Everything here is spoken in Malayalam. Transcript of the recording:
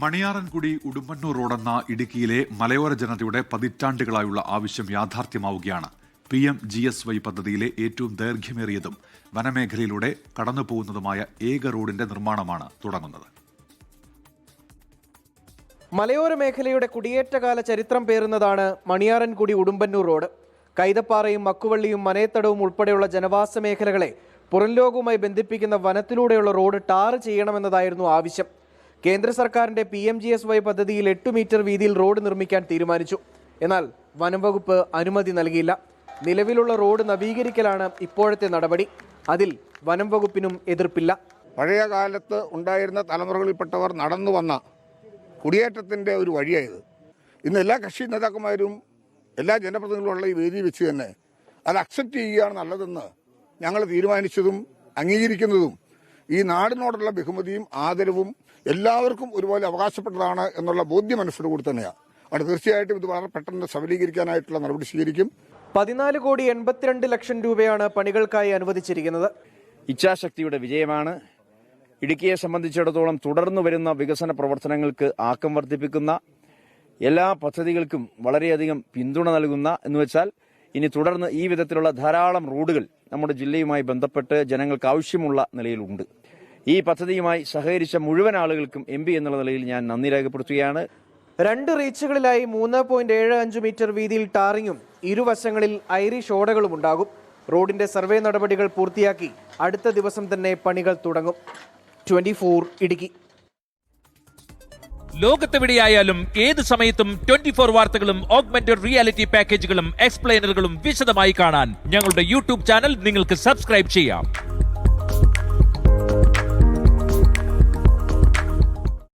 മണിയാറൻകുടി ഉടുമ്പന്നൂർ റോഡെന്ന ഇടുക്കിയിലെ മലയോര ജനതയുടെ പതിറ്റാണ്ടുകളായുള്ള ആവശ്യം യാഥാർത്ഥ്യമാവുകയാണ്. P M G S Y പദ്ധതിയിലെ ഏറ്റവും ദൈർഘ്യമേറിയതും വനമേഖലയിലൂടെ കടന്നുപോകുന്നതുമായ ഏക റോഡിന്റെ നിർമ്മാണമാണ് തുടങ്ങുന്നത്. മലയോര മേഖലയുടെ കുടിയേറ്റകാല ചരിത്രം പേറുന്നതാണ് മണിയാറൻകുടി ഉടുമ്പന്നൂർ റോഡ്. കൈതപ്പാറയും മക്കുവള്ളിയും മനയത്തടവും ഉൾപ്പെടെയുള്ള ജനവാസ മേഖലകളെ പുറംലോകവുമായി ബന്ധിപ്പിക്കുന്ന വനത്തിലൂടെയുള്ള റോഡ് ടാർ ചെയ്യണമെന്നതായിരുന്നു ആവശ്യം. കേന്ദ്ര സർക്കാരിന്റെ P M G S Y പദ്ധതിയിൽ എട്ട് മീറ്റർ വീതിയിൽ റോഡ് നിർമ്മിക്കാൻ തീരുമാനിച്ചു. എന്നാൽ വനം വകുപ്പ് അനുമതി നൽകിയില്ല. നിലവിലുള്ള റോഡ് നവീകരിക്കലാണ് ഇപ്പോഴത്തെ നടപടി. അതിൽ വനം വകുപ്പിനും എതിർപ്പില്ല. പഴയ കാലത്ത് ഉണ്ടായിരുന്ന തലമുറകളിൽപ്പെട്ടവർ നടന്നു വന്ന കുടിയേറ്റത്തിന്റെ ഒരു വഴിയായത്. ഇന്ന് എല്ലാ കക്ഷി നേതാക്കന്മാരും എല്ലാ ജനപ്രതിനിധികളുള്ള ഈ വേദി വെച്ച് തന്നെ അത് അക്സെപ്റ്റ് ചെയ്യുകയാണ് നല്ലതെന്ന് ഞങ്ങൾ തീരുമാനിച്ചതും അംഗീകരിക്കുന്നതും ഈ നാടിനോടുള്ള ബഹുമതിയും ആദരവും എല്ലാവർക്കും ഒരുപോലെ അവകാശപ്പെട്ടതാണ് എന്നുള്ള ബോധ്യം മനസ്സിലൂടെ തന്നെയാണ് അവിടെ തീർച്ചയായിട്ടും ഇത് വളരെ പെട്ടെന്ന് സബലീകരിക്കാനായിട്ടുള്ള നടപടി സ്വീകരിക്കും. പതിനാല് കോടി എൺപത്തിരണ്ട് ലക്ഷം രൂപയാണ് പണികൾക്കായി അനുവദിച്ചിരിക്കുന്നത്. ഇച്ഛാശക്തിയുടെ വിജയമാണ്. ഇടുക്കിയെ സംബന്ധിച്ചിടത്തോളം തുടർന്നു വരുന്ന വികസന പ്രവർത്തനങ്ങൾക്ക് ആക്കം വർദ്ധിപ്പിക്കുന്ന എല്ലാ പദ്ധതികൾക്കും വളരെയധികം പിന്തുണ നൽകുന്ന എന്ന് വെച്ചാൽ ഇനി തുടർന്ന് ഈ വിധത്തിലുള്ള ധാരാളം റോഡുകൾ നമ്മുടെ ജില്ലയുമായി ബന്ധപ്പെട്ട് ജനങ്ങൾക്ക് ആവശ്യമുള്ള നിലയിലുണ്ട്. ഈ പദ്ധതിയുമായി സഹകരിച്ച മുഴുവൻ ആളുകൾക്കും എം പി എന്നുള്ള നിലയിൽ ഞാൻ നന്ദി രേഖപ്പെടുത്തുകയാണ്. രണ്ട് റീച്ചുകളിലായി മൂന്ന് പോയിന്റ് ഏഴ് അഞ്ച് മീറ്റർ വീതിയിൽ ടാറിങ്ങും ഇരുവശങ്ങളിൽ ഐറിഷ് ഓടകളും ഉണ്ടാകും. റോഡിന്റെ സർവേ നടപടികൾ പൂർത്തിയാക്കി അടുത്ത ദിവസം തന്നെ പണികൾ തുടങ്ങും. Twenty four Idukki. ലോകത്തെവിടെയായാലും ഏത് സമയത്തും ട്വന്റി ഫോർ വാർത്തകളും ഓഗ്മെന്റഡ് റിയാലിറ്റി പാക്കേജുകളും എക്സ്പ്ലെയിനറുകളും വിശദമായി കാണാൻ ഞങ്ങളുടെ യൂട്യൂബ് ചാനൽ നിങ്ങൾക്ക് സബ്സ്ക്രൈബ് ചെയ്യാം.